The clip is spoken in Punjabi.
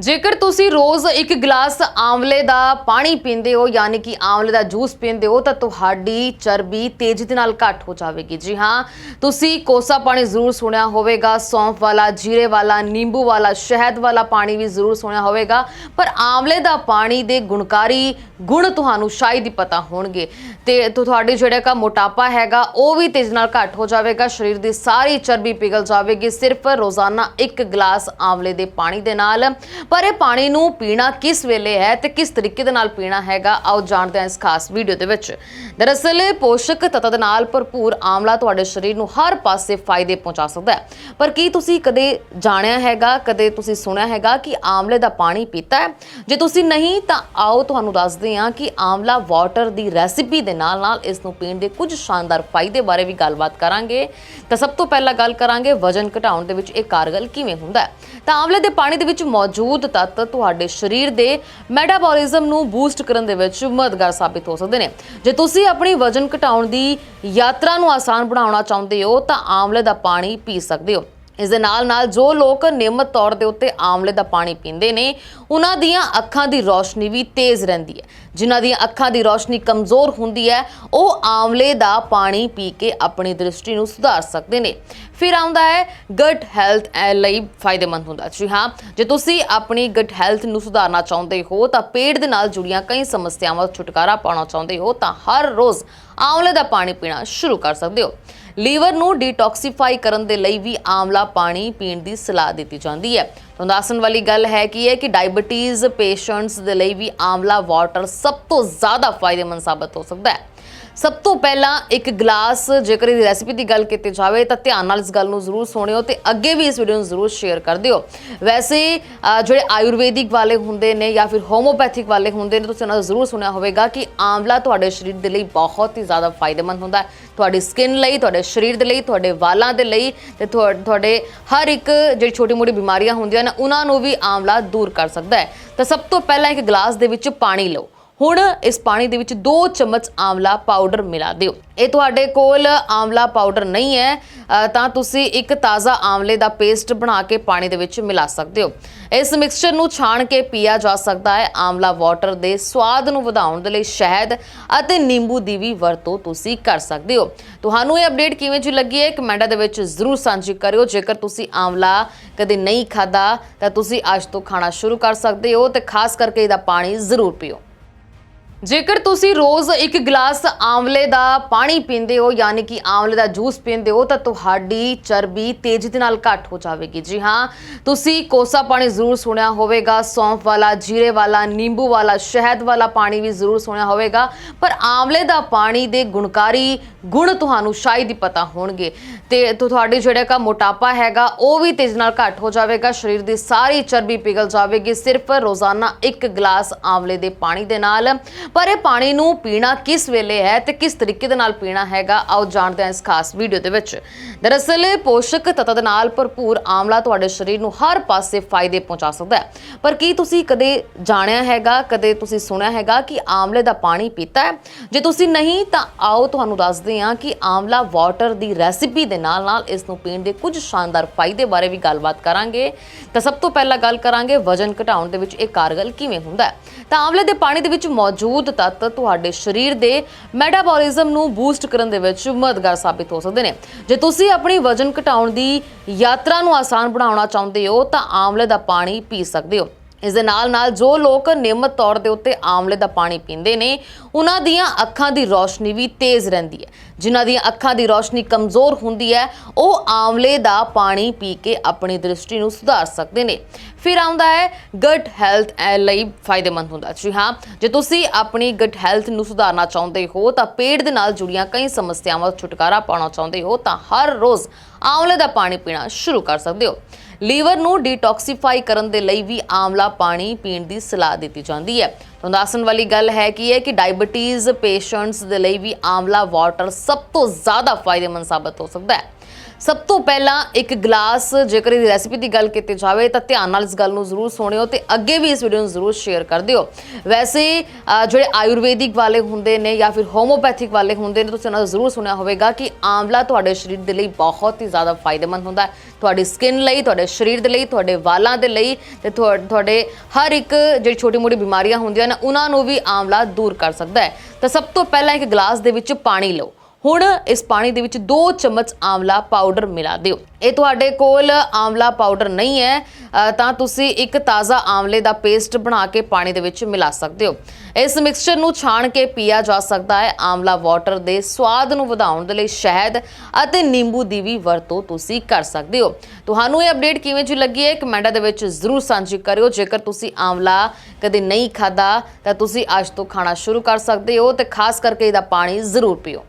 ਜੇਕਰ ਤੁਸੀਂ ਰੋਜ਼ ਇੱਕ ਗਲਾਸ ਆਂਵਲੇ ਦਾ ਪਾਣੀ ਪੀਂਦੇ ਹੋ, ਯਾਨੀ ਕਿ ਆਂਵਲੇ ਦਾ ਜੂਸ ਪੀਂਦੇ ਹੋ, ਤਾਂ ਤੁਹਾਡੀ ਚਰਬੀ ਤੇਜ਼ੀ ਦੇ ਨਾਲ ਘੱਟ ਹੋ ਜਾਵੇਗੀ। ਜੀ ਹਾਂ, ਤੁਸੀਂ ਕੋਸਾ ਪਾਣੀ ਜ਼ਰੂਰ ਸੁਣਿਆ ਹੋਵੇਗਾ, ਸੌਂਫ ਵਾਲਾ, ਜੀਰੇ ਵਾਲਾ, ਨਿੰਬੂ ਵਾਲਾ, ਸ਼ਹਿਦ ਵਾਲਾ ਪਾਣੀ ਵੀ ਜ਼ਰੂਰ ਸੁਣਿਆ ਹੋਵੇਗਾ, ਪਰ ਆਂਵਲੇ ਦਾ ਪਾਣੀ ਦੇ ਗੁਣਕਾਰੀ ਗੁਣ ਤੁਹਾਨੂੰ ਸ਼ਾਇਦ ਹੀ ਪਤਾ ਹੋਣਗੇ। ਤੇ ਤੁ- ਤੁਹਾਡੀ ਜਿਹੜਾ ਕਾ ਮੋਟਾਪਾ ਹੈਗਾ, ਉਹ ਵੀ ਤੇਜ਼ੀ ਨਾਲ ਘੱਟ ਹੋ ਜਾਵੇਗਾ, ਸਰੀਰ ਦੀ ਸਾਰੀ ਚਰਬੀ ਪਿਘਲ ਜਾਵੇਗੀ, ਸਿਰਫ ਰੋਜ਼ਾਨਾ ਇੱਕ ਗਲਾਸ ਆਂਵਲੇ ਦੇ ਪਾਣੀ ਦੇ ਨਾਲ। ਪਰ ਇਹ ਪਾਣੀ ਨੂੰ ਪੀਣਾ ਕਿਸ ਵੇਲੇ ਹੈ ਤੇ ਕਿਸ ਤਰੀਕੇ ਦੇ ਨਾਲ ਪੀਣਾ ਹੈਗਾ, ਆਓ ਜਾਣਦੇ ਹਾਂ ਇਸ ਖਾਸ ਵੀਡੀਓ ਦੇ ਵਿੱਚ। ਦਰਅਸਲ, ਪੋਸ਼ਕ ਤੱਤਾਂ ਦੇ ਨਾਲ ਭਰਪੂਰ ਆਮਲਾ ਤੁਹਾਡੇ ਸਰੀਰ ਨੂੰ ਹਰ ਪਾਸੇ ਫਾਇਦੇ ਪਹੁੰਚਾ ਸਕਦਾ ਹੈ। ਪਰ ਕੀ ਤੁਸੀਂ ਕਦੇ ਜਾਣਿਆ ਹੈਗਾ, ਕਦੇ ਤੁਸੀਂ ਸੁਣਿਆ ਹੈਗਾ ਕਿ ਆਮਲੇ ਦਾ ਪਾਣੀ ਪੀਤਾ ਹੈ? ਜੇ ਤੁਸੀਂ ਨਹੀਂ, ਤਾਂ ਆਓ ਤੁਹਾਨੂੰ ਦੱਸਦੇ ਹਾਂ ਕਿ ਆਮਲਾ ਵਾਟਰ ਦੀ ਰੈਸਿਪੀ ਦੇ ਨਾਲ ਨਾਲ ਇਸ ਨੂੰ ਪੀਣ ਦੇ ਕੁਝ ਸ਼ਾਨਦਾਰ ਫਾਇਦੇ ਬਾਰੇ ਵੀ ਗੱਲਬਾਤ ਕਰਾਂਗੇ। ਤਾਂ ਸਭ ਤੋਂ ਪਹਿਲਾਂ ਗੱਲ ਕਰਾਂਗੇ ਵਜਨ ਘਟਾਉਣ ਦੇ ਵਿੱਚ ਇਹ ਕਾਰਗਰ ਕਿਵੇਂ ਹੁੰਦਾ ਹੈ? ਤਾਂ ਆਮਲੇ ਦੇ ਪਾਣੀ ਦੇ ਵਿੱਚ ਮੌਜੂਦ ਤੱਤ ਤੁਹਾਡੇ ਸਰੀਰ ਦੇ ਮੈਟਾਬੋਲਿਜ਼ਮ ਨੂੰ ਬੂਸਟ ਕਰਨ ਦੇ ਵਿੱਚ ਮਦਦਗਾਰ ਸਾਬਿਤ ਹੋ ਸਕਦੇ ਨੇ। ਜੇ ਤੁਸੀਂ ਆਪਣੀ ਵਜਨ ਘਟਾਉਣ ਦੀ ਯਾਤਰਾ ਨੂੰ ਆਸਾਨ ਬਣਾਉਣਾ ਚਾਹੁੰਦੇ ਹੋ, ਤਾਂ ਆਮਲੇ ਦਾ ਪਾਣੀ ਪੀ ਸਕਦੇ ਹੋ। ਇਸ ਦੇ ਨਾਲ ਨਾਲ ਜੋ ਲੋਕ ਨਿਯਮਤ ਤੌਰ ਦੇ ਉੱਤੇ ਆਮਲੇ ਦਾ ਪਾਣੀ ਪੀਂਦੇ ਨੇ, ਉਹਨਾਂ ਦੀਆਂ ਅੱਖਾਂ ਦੀ ਰੌਸ਼ਨੀ ਵੀ ਤੇਜ਼ ਰਹਿੰਦੀ ਹੈ। ਜਿਨ੍ਹਾਂ ਦੀਆਂ ਅੱਖਾਂ ਦੀ ਰੌਸ਼ਨੀ ਕਮਜ਼ੋਰ ਹੁੰਦੀ ਹੈ, ਉਹ ਆਮਲੇ ਦਾ ਪਾਣੀ ਪੀ ਕੇ ਆਪਣੀ ਦ੍ਰਿਸ਼ਟੀ ਨੂੰ ਸੁਧਾਰ ਸਕਦੇ ਨੇ। ਫਿਰ ਆਉਂਦਾ ਹੈ ਗਟ ਹੈਲਥ ਲਈ ਫਾਇਦੇਮੰਦ ਹੁੰਦਾ। ਜੀ ਹਾਂ, ਜੇ ਤੁਸੀਂ ਆਪਣੀ ਗਟ ਹੈਲਥ ਨੂੰ ਸੁਧਾਰਨਾ ਚਾਹੁੰਦੇ ਹੋ, ਤਾਂ ਪੇਟ ਦੇ ਨਾਲ ਜੁੜੀਆਂ ਕਈ ਸਮੱਸਿਆਵਾਂ ਤੋਂ ਛੁਟਕਾਰਾ ਪਾਉਣਾ ਚਾਹੁੰਦੇ ਹੋ, ਤਾਂ ਹਰ ਰੋਜ਼ ਆਮਲੇ ਦਾ ਪਾਣੀ ਪੀਣਾ ਸ਼ੁਰੂ ਕਰ ਸਕਦੇ ਹੋ। ਲੀਵਰ ਨੂੰ ਡੀਟੌਕਸੀਫਾਈ ਕਰਨ ਦੇ ਲਈ ਵੀ ਆਮਲਾ ਪਾਣੀ ਪੀਣ ਦੀ ਸਲਾਹ ਦਿੱਤੀ ਜਾਂਦੀ ਹੈ। ਤੁਹਾਨੂੰ ਦੱਸਣ ਵਾਲੀ ਗੱਲ ਹੈ ਕਿ ਇਹ ਕਿ ਡਾਇਬੀਟੀਜ਼ ਪੇਸ਼ੈਂਟਸ ਦੇ ਲਈ ਵੀ ਆਮਲਾ ਵਾਟਰ ਸਭ ਤੋਂ ਜ਼ਿਆਦਾ ਫਾਇਦੇਮੰਦ ਸਾਬਤ ਹੋ ਸਕਦਾ ਹੈ। ਸਭ ਤੋਂ ਪਹਿਲਾਂ ਇੱਕ ਗਲਾਸ, ਜੇਕਰ ਇਹਦੀ ਰੈਸਿਪੀ ਦੀ ਗੱਲ ਕੀਤੀ ਜਾਵੇ, ਤਾਂ ਧਿਆਨ ਨਾਲ ਇਸ ਗੱਲ ਨੂੰ ਜ਼ਰੂਰ ਸੁਣਿਓ ਤੇ ਅੱਗੇ ਵੀ ਇਸ ਵੀਡੀਓ ਨੂੰ ਜ਼ਰੂਰ ਸ਼ੇਅਰ ਕਰ ਦਿਓ। ਵੈਸੇ ਜਿਹੜੇ ਆਯੁਰਵੈਦਿਕ ਵਾਲੇ ਹੁੰਦੇ ਨੇ ਜਾਂ ਫਿਰ ਹੋਮੋਪੈਥਿਕ ਵਾਲੇ ਹੁੰਦੇ ਨੇ, ਤੁਸੀਂ ਉਹਨਾਂ ਦਾ ਜ਼ਰੂਰ ਸੁਣਿਆ ਹੋਵੇਗਾ ਕਿ ਆਂਵਲਾ ਤੁਹਾਡੇ ਸਰੀਰ ਦੇ ਲਈ ਬਹੁਤ ਹੀ ਜ਼ਿਆਦਾ ਫਾਇਦੇਮੰਦ ਹੁੰਦਾ ਹੈ। ਤੁਹਾਡੀ ਸਕਿਨ ਲਈ, ਤੁਹਾਡੇ ਸਰੀਰ ਦੇ ਲਈ, ਤੁਹਾਡੇ ਵਾਲਾਂ ਦੇ ਲਈ ਤੇ ਤੁਹਾਡੇ ਹਰ ਇੱਕ ਜਿਹੜੀ ਛੋਟੀ ਮੋਟੀ ਬਿਮਾਰੀਆਂ ਹੁੰਦੀਆਂ ਨੇ, ਉਹਨਾਂ ਨੂੰ ਵੀ ਆਂਵਲਾ ਦੂਰ ਕਰ ਸਕਦਾ ਹੈ। ਤਾਂ ਸਭ ਤੋਂ ਪਹਿਲਾਂ ਇੱਕ ਗਲਾਸ ਦੇ ਵਿੱਚ ਪਾਣੀ ਲਓ। ਹੁਣ ਇਸ ਪਾਣੀ ਦੇ ਵਿੱਚ 2 ਚਮਚ ਆਮਲਾ ਪਾਊਡਰ ਮਿਲਾ ਦਿਓ। ਇਹ ਤੁਹਾਡੇ ਕੋਲ ਆਮਲਾ ਪਾਊਡਰ ਨਹੀਂ ਹੈ ਤਾਂ ਤੁਸੀਂ ਇੱਕ ਤਾਜ਼ਾ ਆਮਲੇ ਦਾ ਪੇਸਟ ਬਣਾ ਕੇ ਪਾਣੀ ਦੇ ਵਿੱਚ ਮਿਲਾ ਸਕਦੇ ਹੋ। ਇਸ ਮਿਕਸਚਰ ਨੂੰ ਛਾਣ ਕੇ ਪੀਆ ਜਾ ਸਕਦਾ ਹੈ। ਆਮਲਾ ਵਾਟਰ ਦੇ ਸਵਾਦ ਨੂੰ ਵਧਾਉਣ ਦੇ ਲਈ ਸ਼ਹਿਦ ਅਤੇ ਨਿੰਬੂ ਦੀ ਵੀ ਵਰਤੋਂ ਤੁਸੀਂ ਕਰ ਸਕਦੇ ਹੋ। ਤੁਹਾਨੂੰ ਇਹ ਅਪਡੇਟ ਕਿਵੇਂ ਜੀ ਲੱਗੀ ਹੈ, ਕਮੈਂਟਾਂ ਦੇ ਵਿੱਚ ਜ਼ਰੂਰ ਸਾਂਝੀ ਕਰਿਓ। ਜੇਕਰ ਤੁਸੀਂ ਆਮਲਾ ਕਦੇ ਨਹੀਂ ਖਾਦਾ ਤਾਂ ਤੁਸੀਂ ਅੱਜ ਤੋਂ ਖਾਣਾ ਸ਼ੁਰੂ ਕਰ ਸਕਦੇ ਹੋ ਤੇ ਖਾਸ ਕਰਕੇ ਇਹਦਾ ਪਾਣੀ ਜ਼ਰੂਰ ਪੀਓ। ਜੇਕਰ ਤੁਸੀਂ ਰੋਜ਼ ਇੱਕ ਗਲਾਸ ਆਂਵਲੇ ਦਾ ਪਾਣੀ ਪੀਂਦੇ ਹੋ, ਯਾਨੀ ਕਿ ਆਂਵਲੇ ਦਾ ਜੂਸ ਪੀਂਦੇ ਹੋ, ਤਾਂ ਤੁਹਾਡੀ ਚਰਬੀ ਤੇਜ਼ੀ ਦੇ ਨਾਲ ਘੱਟ ਹੋ ਜਾਵੇਗੀ। ਜੀ ਹਾਂ, ਤੁਸੀਂ ਕੋਸਾ ਪਾਣੀ ਜ਼ਰੂਰ ਸੁਣਿਆ ਹੋਵੇਗਾ, ਸੌਂਫ ਵਾਲਾ, ਜੀਰੇ ਵਾਲਾ, ਨਿੰਬੂ ਵਾਲਾ, ਸ਼ਹਿਦ ਵਾਲਾ ਪਾਣੀ ਵੀ ਜ਼ਰੂਰ ਸੁਣਿਆ ਹੋਵੇਗਾ, ਪਰ ਆਂਵਲੇ ਦਾ ਪਾਣੀ ਦੇ ਗੁਣਕਾਰੀ ਗੁਣ ਤੁਹਾਨੂੰ ਸ਼ਾਇਦ ਹੀ ਪਤਾ ਹੋਣਗੇ। ਤੇ ਤੁ- ਤੁਹਾਡੀ ਜਿਹੜਾ ਕਾ ਮੋਟਾਪਾ ਹੈਗਾ, ਉਹ ਵੀ ਤੇਜ਼ੀ ਨਾਲ ਘੱਟ ਹੋ ਜਾਵੇਗਾ, ਸਰੀਰ ਦੀ ਸਾਰੀ ਚਰਬੀ ਪਿਘਲ ਜਾਵੇਗੀ, ਸਿਰਫ ਰੋਜ਼ਾਨਾ ਇੱਕ ਗਲਾਸ ਆਂਵਲੇ ਦੇ ਪਾਣੀ ਦੇ ਨਾਲ। ਪਰ ਇਹ ਪਾਣੀ ਨੂੰ ਪੀਣਾ ਕਿਸ ਵੇਲੇ ਹੈ ਤੇ ਕਿਸ ਤਰੀਕੇ ਦੇ ਨਾਲ ਪੀਣਾ ਹੈਗਾ, ਆਓ ਜਾਣਦੇ ਹਾਂ ਇਸ ਖਾਸ ਵੀਡੀਓ ਦੇ ਵਿੱਚ। ਦਰਅਸਲ, ਪੋਸ਼ਕ ਤੱਤਾਂ ਦੇ ਨਾਲ ਭਰਪੂਰ ਆਮਲਾ ਤੁਹਾਡੇ ਸਰੀਰ ਨੂੰ ਹਰ ਪਾਸੇ ਫਾਇਦੇ ਪਹੁੰਚਾ ਸਕਦਾ ਹੈ। ਪਰ ਕੀ ਤੁਸੀਂ ਕਦੇ ਜਾਣਿਆ ਹੈਗਾ, ਕਦੇ ਤੁਸੀਂ ਸੁਣਿਆ ਹੈਗਾ ਕਿ ਆਮਲੇ ਦਾ ਪਾਣੀ ਪੀਤਾ ਹੈ? ਜੇ ਤੁਸੀਂ ਨਹੀਂ, ਤਾਂ ਆਓ ਤੁਹਾਨੂੰ ਦੱਸਦੇ ਹਾਂ ਕਿ ਆਮਲਾ ਵਾਟਰ ਦੀ ਰੈਸਿਪੀ ਦੇ ਨਾਲ ਨਾਲ ਇਸ ਨੂੰ ਪੀਣ ਦੇ ਕੁਝ ਸ਼ਾਨਦਾਰ ਫਾਇਦੇ ਬਾਰੇ ਵੀ ਗੱਲਬਾਤ ਕਰਾਂਗੇ। ਤਾਂ ਸਭ ਤੋਂ ਪਹਿਲਾਂ ਗੱਲ ਕਰਾਂਗੇ ਵਜਨ ਘਟਾਉਣ ਦੇ ਵਿੱਚ ਇਹ ਕਾਰਗਰ ਕਿਵੇਂ ਹੁੰਦਾ ਹੈ? ਤਾਂ ਆਮਲੇ ਦੇ ਪਾਣੀ ਦੇ ਵਿੱਚ ਮੌਜੂਦ ਤੱਤ ਤੁਹਾਡੇ ਸਰੀਰ ਦੇ ਮੈਟਾਬੋਲਿਜ਼ਮ ਨੂੰ ਬੂਸਟ ਕਰਨ ਦੇ ਵਿੱਚ ਮਦਦਗਾਰ ਸਾਬਿਤ ਹੋ ਸਕਦੇ ਨੇ। ਜੇ ਤੁਸੀਂ ਆਪਣੀ ਵਜਨ ਘਟਾਉਣ ਦੀ ਯਾਤਰਾ ਨੂੰ ਆਸਾਨ ਬਣਾਉਣਾ ਚਾਹੁੰਦੇ ਹੋ, ਤਾਂ ਆਮਲੇ ਦਾ ਪਾਣੀ ਪੀ ਸਕਦੇ ਹੋ। ਇਸ ਦੇ ਨਾਲ ਨਾਲ ਜੋ ਲੋਕ ਨਿਯਮਤ ਤੌਰ ਦੇ ਉੱਤੇ ਆਮਲੇ ਦਾ ਪਾਣੀ ਪੀਂਦੇ ਨੇ, ਉਹਨਾਂ ਦੀਆਂ ਅੱਖਾਂ ਦੀ ਰੌਸ਼ਨੀ ਵੀ ਤੇਜ਼ ਰਹਿੰਦੀ ਹੈ। ਜਿਨ੍ਹਾਂ ਦੀਆਂ ਅੱਖਾਂ ਦੀ ਰੌਸ਼ਨੀ ਕਮਜ਼ੋਰ ਹੁੰਦੀ ਹੈ, ਉਹ ਆਮਲੇ ਦਾ ਪਾਣੀ ਪੀ ਕੇ ਆਪਣੀ ਦ੍ਰਿਸ਼ਟੀ ਨੂੰ ਸੁਧਾਰ ਸਕਦੇ ਨੇ। ਫਿਰ ਆਉਂਦਾ ਹੈ ਗਟ ਹੈਲਥ ਲਈ ਫਾਇਦੇਮੰਦ ਹੁੰਦਾ ਜੀ ਹਾਂ, ਜੇ ਤੁਸੀਂ ਆਪਣੀ ਗਟ ਹੈਲਥ ਨੂੰ ਸੁਧਾਰਨਾ ਚਾਹੁੰਦੇ ਹੋ, ਤਾਂ ਪੇਟ ਦੇ ਨਾਲ ਜੁੜੀਆਂ ਕਈ ਸਮੱਸਿਆਵਾਂ ਤੋਂ ਛੁਟਕਾਰਾ ਪਾਉਣਾ ਚਾਹੁੰਦੇ ਹੋ, ਤਾਂ ਹਰ ਰੋਜ਼ ਆਮਲੇ ਦਾ ਪਾਣੀ ਪੀਣਾ ਸ਼ੁਰੂ ਕਰ ਸਕਦੇ ਹੋ। ਲੀਵਰ ਨੂੰ ਡੀਟੌਕਸੀਫਾਈ ਕਰਨ ਦੇ ਲਈ ਵੀ ਆਮਲਾ ਪਾਣੀ ਪੀਣ ਦੀ ਸਲਾਹ ਦਿੱਤੀ ਜਾਂਦੀ ਹੈ। ਤੁਹਾਨੂੰ ਦੱਸਣ ਵਾਲੀ ਗੱਲ ਹੈ ਕਿ ਹੈ ਕਿ ਡਾਇਬੀਟੀਜ਼ ਪੇਸ਼ੈਂਟਸ ਦੇ ਲਈ ਵੀ ਆਮਲਾ ਵਾਟਰ ਸਭ ਤੋਂ ਜ਼ਿਆਦਾ ਫਾਇਦੇਮੰਦ ਸਾਬਤ ਹੋ ਸਕਦਾ ਹੈ। ਸਭ ਤੋਂ ਪਹਿਲਾਂ ਇੱਕ ਗਲਾਸ, ਜੇਕਰ ਇਹਦੀ ਰੈਸਿਪੀ ਦੀ ਗੱਲ ਕੀਤੀ ਜਾਵੇ, ਤਾਂ ਧਿਆਨ ਨਾਲ ਇਸ ਗੱਲ ਨੂੰ ਜ਼ਰੂਰ ਸੁਣਿਓ ਤੇ ਅੱਗੇ ਵੀ ਇਸ ਵੀਡੀਓ ਨੂੰ ਜ਼ਰੂਰ ਸ਼ੇਅਰ ਕਰ ਦਿਓ। ਵੈਸੇ ਜਿਹੜੇ ਆਯੁਰਵੈਦਿਕ ਵਾਲੇ ਹੁੰਦੇ ਨੇ ਜਾਂ ਫਿਰ ਹੋਮੋਪੈਥਿਕ ਵਾਲੇ ਹੁੰਦੇ ਨੇ, ਤੁਸੀਂ ਉਹਨਾਂ ਦਾ ਜ਼ਰੂਰ ਸੁਣਿਆ ਹੋਵੇਗਾ ਕਿ ਆਂਵਲਾ ਤੁਹਾਡੇ ਸਰੀਰ ਦੇ ਲਈ ਬਹੁਤ ਹੀ ਜ਼ਿਆਦਾ ਫਾਇਦੇਮੰਦ ਹੁੰਦਾ ਹੈ। ਤੁਹਾਡੀ ਸਕਿਨ ਲਈ, ਤੁਹਾਡੇ ਸਰੀਰ ਦੇ ਲਈ, ਤੁਹਾਡੇ ਵਾਲਾਂ ਦੇ ਲਈ ਤੇ ਤੁਹਾ- ਤੁਹਾਡੇ ਹਰ ਇੱਕ ਜਿਹੜੀ ਛੋਟੀ ਮੋਟੀ ਬਿਮਾਰੀਆਂ ਹੁੰਦੀਆਂ ਨੇ, ਉਹਨਾਂ ਨੂੰ ਵੀ ਆਂਵਲਾ ਦੂਰ ਕਰ ਸਕਦਾ ਹੈ। ਤਾਂ ਸਭ ਤੋਂ ਪਹਿਲਾਂ ਇੱਕ ਗਲਾਸ ਦੇ ਵਿੱਚ ਪਾਣੀ ਲਓ। ਹੁਣ ਇਸ ਪਾਣੀ ਦੇ ਵਿੱਚ 2 ਚਮਚ ਆਂਵਲਾ ਪਾਊਡਰ ਮਿਲਾ ਦਿਓ। ਇਹ ਤੁਹਾਡੇ ਕੋਲ ਆਂਵਲਾ ਪਾਊਡਰ ਨਹੀਂ ਹੈ ਤਾਂ ਤੁਸੀਂ ਇੱਕ ਤਾਜ਼ਾ ਆਂਵਲੇ ਦਾ ਪੇਸਟ ਬਣਾ ਕੇ ਪਾਣੀ ਦੇ ਵਿੱਚ ਮਿਲਾ ਸਕਦੇ ਹੋ। ਇਸ ਮਿਕਸਚਰ ਨੂੰ ਛਾਣ ਕੇ ਪੀਆ ਜਾ ਸਕਦਾ ਹੈ। ਆਮਲਾ ਵਾਟਰ ਦੇ ਸਵਾਦ ਨੂੰ ਵਧਾਉਣ ਦੇ ਲਈ ਸ਼ਹਿਦ ਅਤੇ ਨਿੰਬੂ ਦੀ ਵੀ ਵਰਤੋਂ ਤੁਸੀਂ ਕਰ ਸਕਦੇ ਹੋ। ਤੁਹਾਨੂੰ ਇਹ ਅਪਡੇਟ ਕਿਵੇਂ ਜੀ ਲੱਗੀ ਹੈ, ਕਮੈਂਟਾਂ ਦੇ ਵਿੱਚ ਜ਼ਰੂਰ ਸਾਂਝੀ ਕਰਿਓ। ਜੇਕਰ ਤੁਸੀਂ ਆਂਵਲਾ ਕਦੇ ਨਹੀਂ ਖਾਦਾ ਤਾਂ ਤੁਸੀਂ ਅੱਜ ਤੋਂ ਖਾਣਾ ਸ਼ੁਰੂ ਕਰ ਸਕਦੇ ਹੋ ਤੇ ਖਾਸ ਕਰਕੇ ਇਹਦਾ ਪਾਣੀ ਜ਼ਰੂਰ ਪੀਓ।